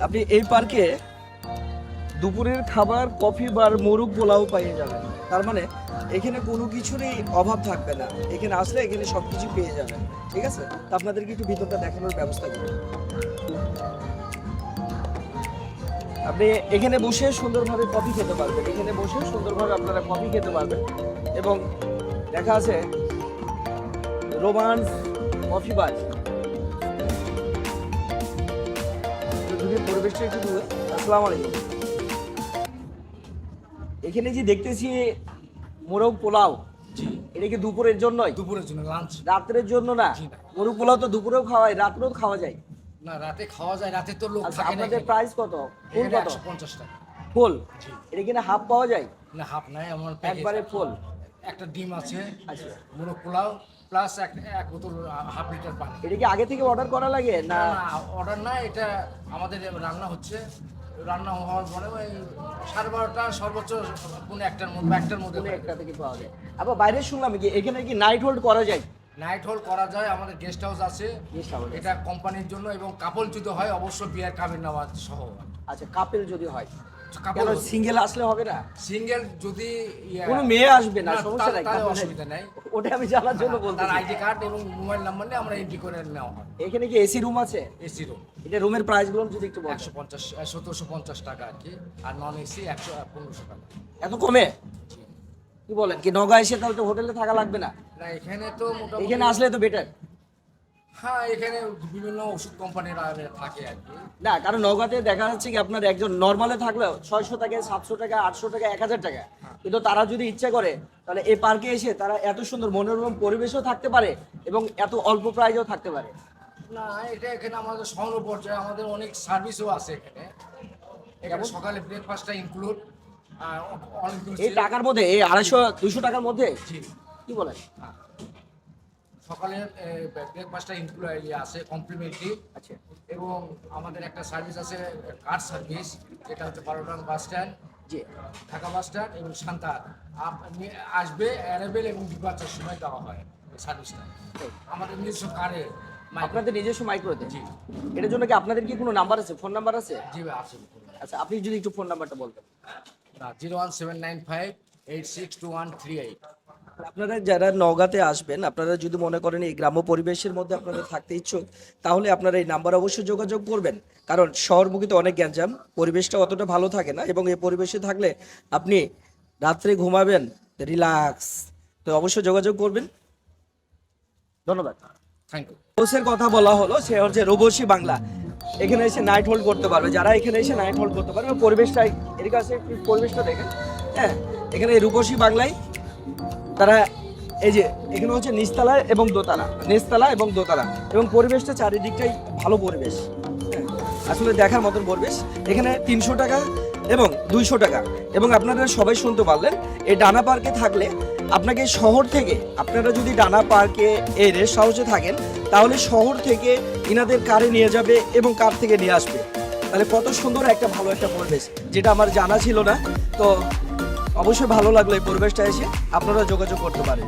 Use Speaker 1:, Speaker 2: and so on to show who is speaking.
Speaker 1: আপনি এই পার্কে দুপুরের খাবার, কফি বার, মোরগ পোলাও পাইয়ে যাবেন। তার মানে এখানে কোনো কিছুরই অভাব থাকবে না। এখানে আসলে এখানে সব কিছু পেয়ে যাবেন। ঠিক আছে? তো আপনাদেরকে একটু ভিতরটা দেখানোর ব্যবস্থা করি। আপনি এখানে বসে সুন্দরভাবে কফি খেতে পারবেন। এখানে বসে সুন্দরভাবে আপনারা কফি খেতে পারবেন। এবং দেখা আছে রোমান্স কফি বার। যদি পরিবেশটা একটু দূরে। আসসালামু আলাইকুম। এখানে যে দেখতেছি মোরগ পোলাও এটা কি দুপুরের জন্যই
Speaker 2: দুপুরের জন্য লাঞ্চ
Speaker 1: রাত্রের জন্য না? মোরগ পোলাও তো দুপুরেও খাওয়ায় রাত্রেও খাওয়া যায়।
Speaker 2: না রাতে খাওয়া যায় রাতে তো লোক
Speaker 1: আচ্ছা
Speaker 2: থাকে না
Speaker 1: আপনাদের প্রাইস কত? ফুল কত?
Speaker 2: একশো পঞ্চাশ টাকা।
Speaker 1: ফুল? এটা কিনা হাফ পাওয়া যায়?
Speaker 2: না হাফ নাই আমার
Speaker 1: একবারে ফুল।
Speaker 2: একটা ডিম আছে
Speaker 1: আচ্ছা।
Speaker 2: মোরগ পোলাও প্লাস এক এক বোতল হাফ লিটার পানি।
Speaker 1: এটা কি আগে থেকে অর্ডার করা লাগে না
Speaker 2: অর্ডার না? এটা আমাদের রান্না হচ্ছে। রান্না হওয়ার পরে ওই সাড়ে বারোটা সর্বোচ্চ কোনো একটার মধ্যে একটার মধ্যে
Speaker 1: একটা থেকে পাওয়া যায়। আবার বাইরে শুনলাম কি এখানে কি নাইট হোল্ড করা যায়?
Speaker 2: নাইট হোল্ড করা যায় আমাদের গেস্ট হাউস আছে। এটা কোম্পানির জন্য এবং কাপল যদি হয় অবশ্য বিয়ার কাবিন নেওয়া সহ।
Speaker 1: আচ্ছা কাপেল যদি হয়। সিঙ্গেল আসলে হবে না?
Speaker 2: সিঙ্গেল যদি
Speaker 1: কোনো মেয়ে আসবে না সমস্যা নাই couple
Speaker 2: অসুবিধা নেই।
Speaker 1: ওটা আমি জানার জন্য বলতে
Speaker 2: তার আইডি কার্ড এবং মোবাইল নাম্বার নিয়ে আমরা এন্ট্রি করে নেওয়া হয়।
Speaker 1: এখানে কি এসি রুম আছে?
Speaker 2: এসি রুম
Speaker 1: এটা রুমের প্রাইসগুলো যদি একটু বলেন।
Speaker 2: একশো পঞ্চাশ সতেরোশো পঞ্চাশ টাকা আর কি আর নন এসি একশো পনেরোশো টাকা।
Speaker 1: এত কমে? কি বলেন কি নগা এসে তাহলে তো হোটেলে থাকা লাগবে না?
Speaker 2: না এখানে তো মোটামুটি
Speaker 1: এখানে আসলে তো বেটার
Speaker 2: হ্যাঁ এখানে বিভিন্ন ওষুধ কোম্পানির থাকে আর কি।
Speaker 1: না কারণ নগাতে দেখা যাচ্ছে কি আপনার একজন নর্মালে থাকলেও ছয়শো টাকা সাতশো টাকা আটশো টাকা এক হাজার টাকা কিন্তু তারা যদি ইচ্ছা করে তাহলে এই পার্কে এসে তারা এত সুন্দর মনোরম পরিবেশও থাকতে পারে এবং এত অল্প প্রাইজেও থাকতে পারে।
Speaker 2: না এটা এখানে আমাদের সংগ্রহ পর্যায়ে আমাদের অনেক সার্ভিসও আছে এখানে। এখানে সকালে ব্রেকফাস্টটা ইনক্লুড
Speaker 1: এই টাকার মধ্যে এই আড়াইশো দুশো টাকার মধ্যে? কি বলেন?
Speaker 2: হ্যাঁ। সকালে ব্রেকফাস্টটা ইনক্লুড আছে কমপ্লিমেন্টারি
Speaker 1: আচ্ছা।
Speaker 2: এবং আমাদের একটা সার্ভিস আছে কার সার্ভিস যেটা হচ্ছে Baratang bus stand
Speaker 1: ji.
Speaker 2: Dhaka bus stand এবং শান্তা আপনি আসবে অ্যারেবেল এবং ডিপার্চার সময় দেওয়া হয় সার্ভিসটা আমাদের নিজস্ব কারে
Speaker 1: আপনাদের নিজস্ব মাইক্রোতে
Speaker 2: জি।
Speaker 1: এটার জন্য কি আপনাদের কি কোনো নাম্বার আছে? ফোন নাম্বার আছে?
Speaker 2: জি আছে
Speaker 1: আচ্ছা আপনি যদি একটু ফোন নাম্বারটা বলতেন।
Speaker 2: না zero one seven nine five eight six two one three eight
Speaker 1: আপনারা যারা নওগাঁতে আসবেন আপনারা যদি মনে করেন এই গ্রাম্য পরিবেশের মধ্যে আপনারা থাকতে ইচ্ছুক তাহলে আপনারা এই নাম্বার অবশ্যই যোগাযোগ করবেন। কারণ শহরমুখী তো অনেক গ্যাঞ্জাম পরিবেশটা অতটা ভালো থাকে না এবং এই পরিবেশে থাকলে আপনি রাত্রে ঘুমাবেন রিল্যাক্স। তো অবশ্যই যোগাযোগ করবেন। ধন্যবাদ।
Speaker 2: থ্যাংক ইউ
Speaker 1: হোসের কথা বলা হলো সে হচ্ছে রূপসী বাংলা। এখানে এসে নাইট হোল্ড করতে পারবে। যারা এখানে এসে নাইট হোল্ড করতে পারবে পরিবেশটাই এর কাছে পরিবেশটা দেখেন। হ্যাঁ এখানে রূপসী বাংলায় তারা এই যে, এখানে হচ্ছে নিচতলা এবং দোতলা। নিচতলা এবং দোতলা। এবং পরিবেশটা চারিদিকটাই ভালো পরিবেশ। আসলে দেখার মতন পরিবেশ। এখানে তিনশো টাকা এবং দুইশো টাকা। এবং আপনারা সবাই শুনতে পারলেন, এই ডানা পার্কে থাকলে আপনাকে শহর থেকে, আপনারা যদি ডানা পার্কে এই রেস্ট হাউসে থাকেন, তাহলে শহর থেকে ইনাদের কারে নিয়ে যাবে এবং কার থেকে নিয়ে আসবে। তাহলে কত সুন্দর একটা ভালো একটা পরিবেশ, যেটা আমার জানা ছিল না। তো অবশ্যই ভালো লাগল এই পরিবেশটা এসে আপনারা যোগাযোগ করতে পারেন।